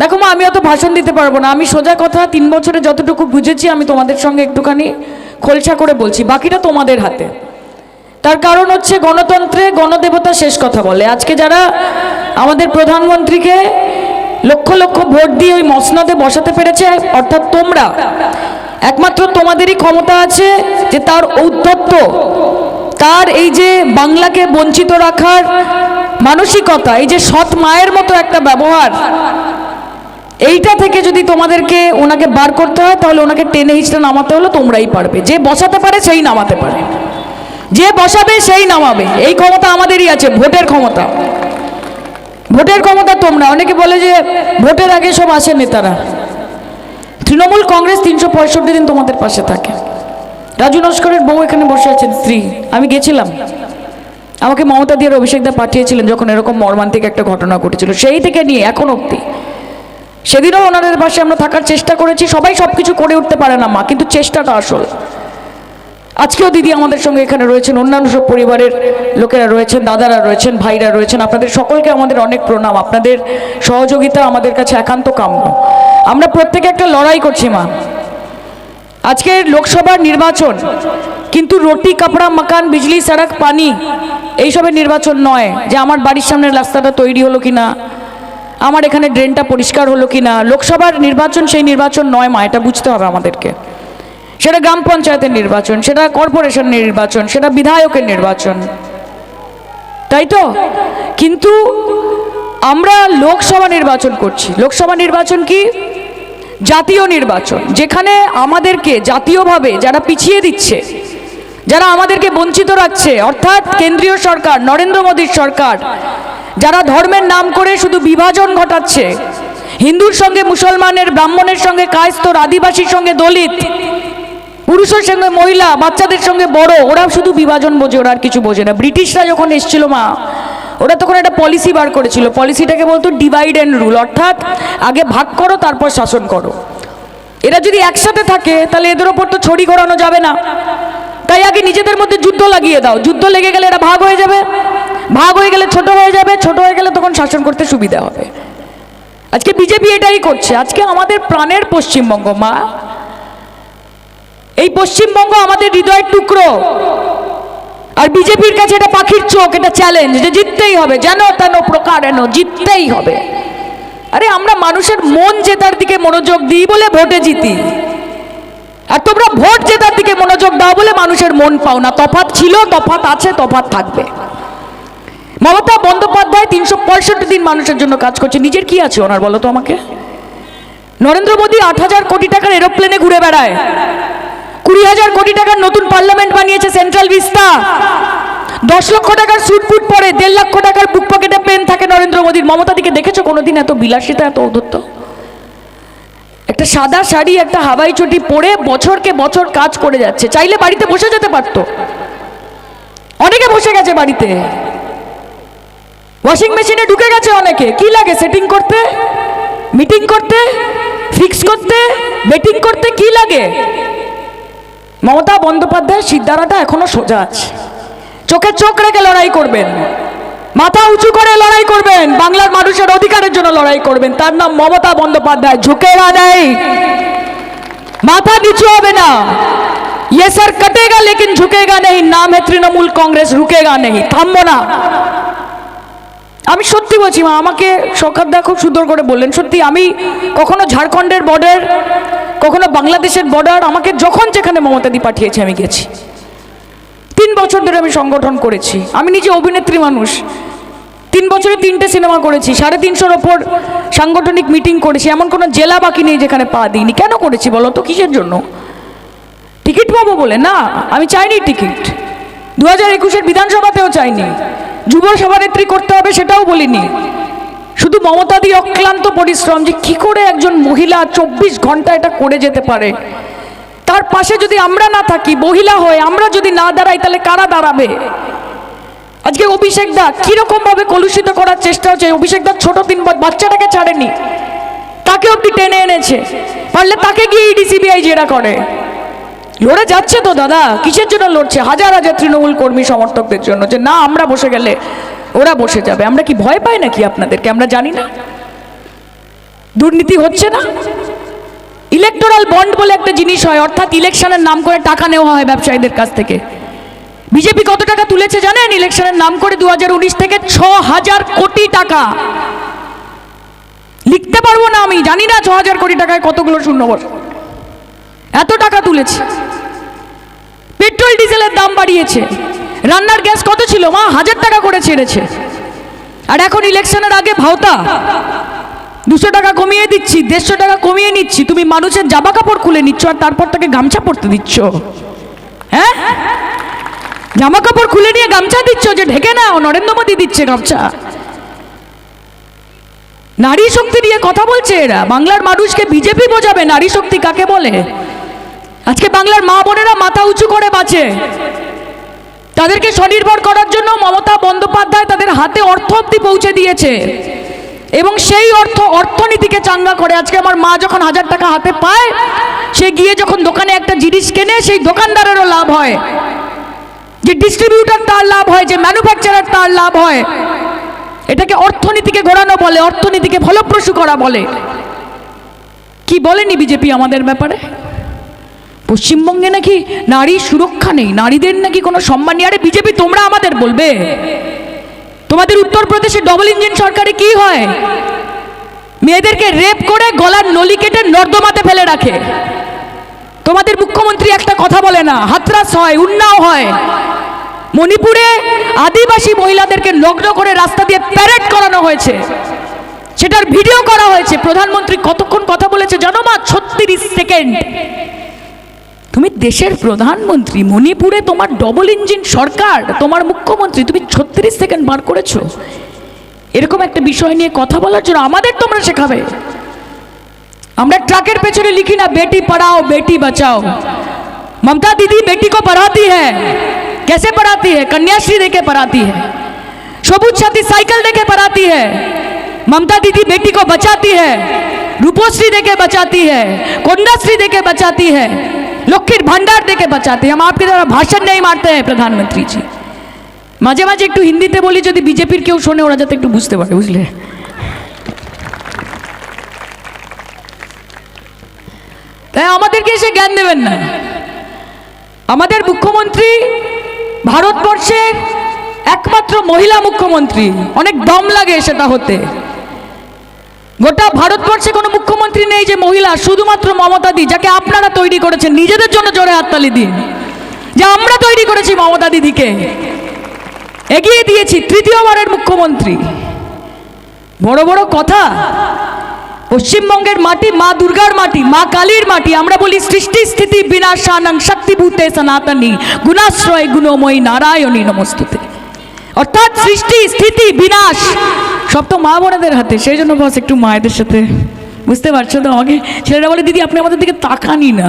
দেখো মা, আমি অত ভাষণ দিতে পারব না। আমি সোজা কথা তিন বছরে যতটুকু বুঝেছি, আমি তোমাদের সঙ্গে একটুখানি খোলসা করে বলছি। বাকিটা তোমাদের হাতে। তার কারণ হচ্ছে গণতন্ত্রে গণদেবতা শেষ কথা বলে। আজকে যারা আমাদের প্রধানমন্ত্রীকে লক্ষ লক্ষ ভোট দিয়ে ওই মসনদে বসাতে পেরেছে, অর্থাৎ তোমরা, একমাত্র তোমাদেরই ক্ষমতা আছে যে তার ঔদ্ধত্য, তার এই যে বাংলাকে বঞ্চিত রাখার মানসিকতা, এই যে সৎ মায়ের মতো একটা ব্যবহার এইটা থেকে যদি তোমাদেরকে ওনাকে বার করতে হয়, তাহলে ওনাকে টেনে হিচড়ে নামাতে হলো তোমরাই পারবে। যে বসাতে পারে, সেই নামাতে পারে। যে বসাবে, সেই নামাবে। এই ক্ষমতা আমাদেরই আছে, ভোটের ক্ষমতা। ভোটের ক্ষমতা তোমরা। অনেকে বলে যে ভোটের আগে সব আসে নেতারা। তৃণমূল কংগ্রেস তিনশো পঁয়ষট্টি দিন তোমাদের পাশে থাকে। রাজু নস্করের বউ এখানে বসে আছেন, স্ত্রী। আমি গেছিলাম। আমাকে মমতা দিয়ে অভিষেকদা পাঠিয়েছিলেন যখন এরকম মর্মান্তিক একটা ঘটনা ঘটেছিল। সেই থেকে নিয়ে, এখন অবধি। সেদিনও ওনাদের পাশে আমরা থাকার চেষ্টা করেছি। সবাই সব কিছু করে উঠতে পারে না মা, কিন্তু চেষ্টাটা আসল। আজকেও দিদি আমাদের সঙ্গে এখানে রয়েছেন, অন্যান্য সব পরিবারের লোকেরা রয়েছেন, দাদারা রয়েছেন, ভাইরা রয়েছেন। আপনাদের সকলকে আমাদের অনেক প্রণাম। আপনাদের সহযোগিতা আমাদের কাছে একান্ত কাম্য। আমরা প্রত্যেকে একটা লড়াই করছি মা। আজকের লোকসভার নির্বাচন, কিন্তু রুটি, কাপড়া মাকান বিজলি সড়ক পানি, এইসবের নির্বাচন নয় যে আমার বাড়ির সামনের রাস্তাটা তৈরি হলো কি না আমার এখানে ড্রেনটা পরিষ্কার হলো কি না লোকসভার নির্বাচন, সেই নির্বাচন নয় মা, এটা বুঝতে হবে আমাদেরকে। সেটা গ্রাম পঞ্চায়েতের নির্বাচন, সেটা কর্পোরেশন নির্বাচন, সেটা বিধায়কের নির্বাচন। তাই তো? কিন্তু আমরা লোকসভা নির্বাচন করছি। লোকসভা নির্বাচন কি? জাতীয় নির্বাচন, যেখানে আমাদেরকে জাতীয়ভাবে যারা পিছিয়ে দিচ্ছে, যারা আমাদেরকে বঞ্চিত রাখছে, অর্থাৎ কেন্দ্রীয় সরকার, নরেন্দ্র মোদীর সরকার যারা ধর্মের নাম করে শুধু বিভাজন ঘটাচ্ছে, হিন্দুর সঙ্গে মুসলমানের, ব্রাহ্মণের সঙ্গে কায়স্তর আদিবাসীর সঙ্গে দলিত, পুরুষের সঙ্গে মহিলা, বাচ্চাদের সঙ্গে বড়, ওরা শুধু বিভাজন বোঝে, ওরা আর কিছু বোঝে না। ব্রিটিশরা যখন এসেছিল মা, ওরা তখন একটা পলিসি বার করেছিল। পলিসিটাকে বলতো ডিভাইড অ্যান্ড রুল অর্থাৎ আগে ভাগ করো, তারপর শাসন করো। এরা যদি একসাথে থাকে, তাহলে এদের ওপর তো ছড়ি ঘোরানো যাবে না। তাই আগে নিজেদের মধ্যে যুদ্ধ লাগিয়ে দাও। যুদ্ধ লেগে গেলে এরা ভাগ হয়ে যাবে। ভাগ হয়ে গেলে ছোট হয়ে যাবে, ছোট হয়ে গেলে তখন শাসন করতে সুবিধা হবে। আজকে বিজেপি এটাই করছে। আজকে আমাদের প্রাণের পশ্চিমবঙ্গ, মা। এই পশ্চিমবঙ্গ আমাদের হৃদয়ের টুকরো। আর বিজেপির কাছে এটা পাখির চোখ, এটা চ্যালেঞ্জ যে জিততেই হবে। যেন তেন প্রকার এন জিততেই হবে। আরে, আমরা মানুষের মন জেতার দিকে মনোযোগ দিই বলে ভোটে জিতি। আর তোমরা ভোট জেতার দিকে মনোযোগ দাও বলে মানুষের মন পাও না। তফাত ছিল তফাত আছে তফাত থাকবে। মমতা বন্দ্যোপাধ্যায় তিনশো পঁয়ষট্টি দিন মানুষের জন্য কাজ করছে। নিজের কি আছে ওনার, বলো তো আমাকে? নরেন্দ্র মোদী আট হাজার কোটি টাকার এরোপ্লেনে ঘুরে বেড়ায়। কুড়ি হাজার কোটি টাকার নতুন পার্লামেন্ট বানিয়েছে সেন্ট্রাল ভিস্তা। দশ লক্ষ টাকার সুট ফুট পরে দেড় লক্ষ টাকার বুক পকেটে পেন থাকে নরেন্দ্র মোদীর। মমতা দিকে দেখেছ কোনোদিন এত বিলাসিতা, এত ঔদ্ধত্য? একটা সাদা শাড়ি, একটা হাওয়াই চটি পরে বছরকে বছর কাজ করে যাচ্ছে। চাইলে বাড়িতে বসে যেতে পারতো। অনেকে বসে গেছে বাড়িতে। ওয়াশিং মেশিনে ঢুকে গেছে অনেকে কি লাগে সেটিং করতে মিটিং করতে ফিক্স করতে বেটিং করতে কি লাগে মমতা বন্দ্যোপাধ্যায়ের সিদ্ধারাটা এখনো সোজা আছে চোখে চোখ রেখে লড়াই করবেন মাথা উঁচু করে লড়াই করবেন বাংলার মানুষের অধিকারের জন্য লড়াই করবেন তার নাম মমতা বন্দ্যোপাধ্যায় ঝুঁকেগা নেই মাথা নিচু হবে না ये सर कटेगा लेकिन झुकेगा नहीं नाम है तृणमूल कांग्रेस रुकेगा नहीं থামবো না আমি সত্যি বলছি মা, আমাকে সখাদ্দা খুব সুন্দর করে বললেন। সত্যি, আমি কখনো ঝাড়খণ্ডের বর্ডার কখনো বাংলাদেশের বর্ডার আমাকে যখন যেখানে মমতাদি পাঠিয়েছে আমি গেছি। তিন বছর ধরে আমি সংগঠন করেছি। আমি নিজে অভিনেত্রী মানুষ। তিন বছরে তিনটে সিনেমা করেছি। সাড়ে তিনশোর ওপর সাংগঠনিক মিটিং করেছি। এমন কোনো জেলা বাকি নেই যেখানে পা দিইনি। কেন করেছি বলো তো, কিসের জন্য? টিকিট পাবো বলে? না, আমি চাইনি টিকিট। দু হাজার একুশের বিধানসভাতেও চাইনি। যুব সভানেত্রী করতে হবে সেটাও বলিনি। শুধু মমতাদি অক্লান্ত পরিশ্রম যে কি করে একজন মহিলা চব্বিশ ঘণ্টা এটা করে যেতে পারে। তার পাশে যদি আমরা না থাকি, মহিলা হয়ে আমরা যদি না দাঁড়াই, তাহলে কারা দাঁড়াবে? আজকে অভিষেক দা কীরকম ভাবে কলুষিত করার চেষ্টা হচ্ছে? অভিষেক দা ছোট বা- বাচ্চাটাকে ছাড়েনি। তাকে অব্দি টেনে এনেছে। পারলে তাকে গিয়ে ইডি সিবিআই জেরা করে। লড়ে যাচ্ছে তো দাদা? কিসের জন্য লড়ছে? হাজার হাজার তৃণমূল কর্মী সমর্থকদের জন্য যে না, আমরা বসে গেলে ওরা বসে যাবে। আমরা কি ভয় পাই নাকি আপনাদেরকে? আমরা জানি না। দুর্নীতি হচ্ছে না। ইলেকটোরাল বন্ড বলে একটা জিনিস হয়, অর্থাৎ ইলেকশনের নাম করে টাকা নেওয়া হয় ব্যবসায়ীদের কাছ থেকে। বিজেপি কত টাকা তুলেছে জানেন? ইলেকশনের নাম করে দু হাজার উনিশ থেকে ছ হাজার কোটি টাকা। লিখতে পারব না আমি, জানি না ছ হাজার কোটি টাকায় কতগুলো শূন্য এত টাকা তুলেছে। পেট্রোল ডিজেলের দাম বাড়িয়েছে। রান্নার গ্যাস কত ছিল মা? হাজার টাকা করে ছেড়েছে। আর এখন ইলেকশনের আগে ভাওতা। দুশো টাকা কমিয়ে দিচ্ছি, দেড়শো টাকা কমিয়ে নিচ্ছি। তুমি মানুষের জামা কাপড় খুলে নিচ্ছ আর তারপর তাকে গামছা পরতে দিচ্ছ। হ্যাঁ? জামা কাপড় খুলে নিয়ে গামছা দিচ্ছ যে ঢেকে নাও, নরেন্দ্র মোদী দিচ্ছে গামছা। নারী শক্তি নিয়ে কথা বলছে এরা। বাংলার মানুষকে বিজেপি বোঝাবে, নারী শক্তি কাকে বলে? আজকে বাংলার মা বোনেরা মাথা উঁচু করে বাঁচে। তাদেরকে স্বনির্ভর করার জন্য মমতা বন্দ্যোপাধ্যায় তাদের হাতে অর্থ অব্দি পৌঁছে দিয়েছে। এবং সেই অর্থ, অর্থনীতিকে চাঙ্গা করে আজকে আমার মা যখন হাজার টাকা হাতে পায়, সে গিয়ে যখন দোকানে একটা জিনিস কেনে, সেই দোকানদারেরও লাভ হয়। যে ডিস্ট্রিবিউটার তার লাভ হয়, যে ম্যানুফ্যাকচারার তার লাভ হয়, এটাকে অর্থনীতিকে ঘোরানো বলে, অর্থনীতিকে ফলপ্রসূ করা বলে। কি বলেনি বিজেপি আমাদের ব্যাপারে? পশ্চিমবঙ্গে নাকি নারী সুরক্ষা নেই? নারীদের নাকি কোনো সম্মান নেই? আরে বিজেপি, তোমরা আমাদের বলবে। তোমাদের উত্তরপ্রদেশে ডবল ইঞ্জিন সরকারে কি হয়? মেয়েদেরকে রেপ করে গলার নলি কেটে নর্দমাতে ফেলে রাখে। তোমাদের মুখ্যমন্ত্রী একটা কথা বলে না, হাতরাস হয়, উন্নাও হয়। মণিপুরে আদিবাসী মহিলাদেরকে নগ্ন করে রাস্তা দিয়ে প্যারেড করানো হয়েছে। সেটার ভিডিও করা হয়েছে। প্রধানমন্ত্রী কতক্ষণ কথা বলেছে জানো মা? ছত্রিশ সেকেন্ড তুমি দেশের প্রধানমন্ত্রী মণিপুরে তোমার ডবল ইঞ্জিন সরকার তোমার মুখ্যমন্ত্রী তুমি ছত্রিশ সেকেন্ড বার করেছো এরকম একটা বিষয় নিয়ে কথা বলার জন্য আমাদের তোমরা শেখাবে আমরা ট্রাকের পেছনে লিখি না বেটি পড়াও বেটি বাঁচাও ममता दीदी बेटी को पढ़ाती है कैसे पढ़ाती है कन्याश्री देके पढ़ाती है সবুজ সাথী সাইকেল देके पढ़ाती है ममता दीदी बेटी को बचाती है रूपोश्री देके बचाती है कन्याश्री देके बचाती है লক্ষ্মীর ভান্ডার দেখে বাঁচাতে हम आपके द्वारा भाषण नहीं मारते हैं प्रधानमंत्री जी মাঝে মাঝে একটু হিন্দিতে বলি যদি বিজেপির কেউ শোনে ওরা যাতে একটু বুঝতে পারে বুঝলে তাই আমাদেরকে এসে জ্ঞান দেবেন না আমাদের মুখ্যমন্ত্রী ভারতবর্ষের একমাত্র মহিলা মুখ্যমন্ত্রী অনেক দম লাগে সেটা হতে গোটা ভারতবর্ষে কোনো মুখ্যমন্ত্রী নেই যে মহিলা, শুধুমাত্র মমতা দি, যাকে আপনারা তৈরি করেছেন, নিজেদের জন্য জোরে হাততালি দিন। যে আমরা তৈরি করেছি মমতা দিদিকে। এগিয়ে দিয়েছি তৃতীয়বারের মুখ্যমন্ত্রী। বড় বড় কথা, পশ্চিমবঙ্গের মাটি, মা দুর্গার মাটি, মা কালীর মাটি, আমরা বলি সৃষ্টি, স্থিতি বিনাশানং শক্তিভূতে সনাতনী, গুণাশ্রয়, গুণময়ী, নারায়ণী, নমস্তুতে। অর্থাৎ সৃষ্টি, স্থিতি, বিনাশ, সব তো মা বোনেদের হাতে। সেই জন্য বস একটু মায়েদের সাথে। বুঝতে পারছ তো আমাকে? ছেলেরা বলে, দিদি, আপনি আমাদের দিকে তাকানি না।